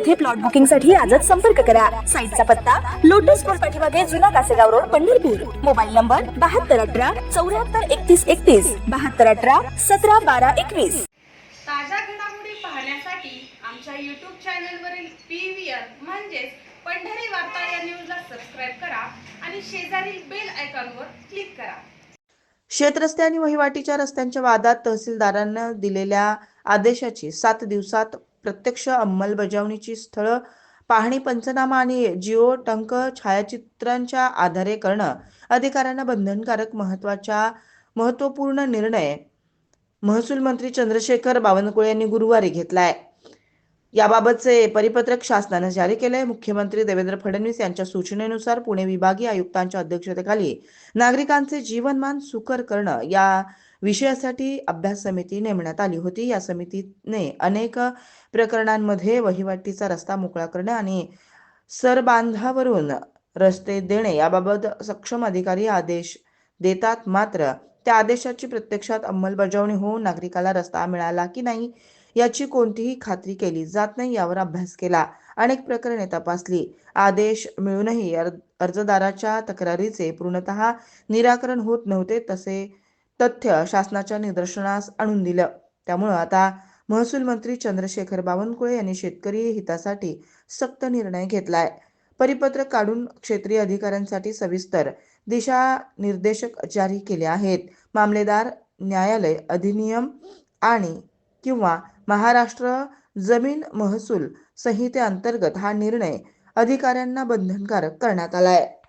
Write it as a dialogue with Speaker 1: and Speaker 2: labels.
Speaker 1: येथे प्लॉट बुकिंगसाठी आजच संपर्क करा. साईटचा पत्ता लोटस स्कूल पाठीमागे जुना Kasegaon road Pandharpur. Mobile number बहात्तर अठरा चौऱ्याहत्तर एकतीस एकतीस बहात्तर अठरा सतरा बारा एकवीस.
Speaker 2: ताज्या घडामोडी पाहण्यासाठी आमच्या यूट्यूब चॅनलवरील पी व्ही आर म्हणजेच पंढरी वार्ता या न्यूजला सबस्क्राईब करा आणि शेजारील बेल आयकॉनवर क्लिक करा.
Speaker 3: शेतरस्ते आणि वहिवाटीच्या रस्त्यांच्या वादात तहसीलदारांना दिलेल्या आदेशाची सात दिवसात प्रत्यक्ष अंमलबजावणीची स्थळं पाहणी पंचनामा आणि जिओ टंक छायाचित्रांच्या आधारे करणं अधिकाऱ्यांना बंधनकारक महत्त्वाच्या महत्त्वपूर्ण निर्णय महसूल मंत्री चंद्रशेखर बावनकुळे यांनी गुरुवारी घेतलाय. याबाबतचे परिपत्रक शासनानं जारी केलंय. मुख्यमंत्री देवेंद्र फडणवीस यांच्या सूचनेनुसार पुणे विभागीय आयुक्तांच्या अध्यक्षतेखाली नागरिकांचे जीवनमान सुकर करणं या विषयासाठी अभ्यास समिती नेमण्यात आली होती. या समितीने अनेक प्रकरणांमध्ये वहिवाटीचा रस्ता मोकळा करणं आणि सरबांधावरून रस्ते देणे याबाबत सक्षम अधिकारी आदेश देतात. मात्र त्या आदेशाची प्रत्यक्षात अंमलबजावणी होऊन नागरिकाला रस्ता मिळाला की नाही याची कोणतीही खात्री केली जात नाही यावर अभ्यास केला. अनेक प्रकरणे तपासली. आदेश मिळूनही अर्जदाराच्या तक्रारीचे पूर्णतः निराकरण होत नव्हते तसे तथ्य शासनाच्या निदर्शनास आणून दिलं. त्यामुळं आता महसूल मंत्री चंद्रशेखर बावनकुळे यांनी शेतकरी हितासाठी सक्त निर्णय घेतलाय. परिपत्रक काढून क्षेत्रीय अधिकाऱ्यांसाठी सविस्तर दिशा निर्देशक जारी केले आहेत. मामलेदार न्यायालय अधिनियम आणि किंवा महाराष्ट्र जमीन महसूल संहितेअंतर्गत हा निर्णय अधिकाऱ्यांना बंधनकारक करण्यात आला आहे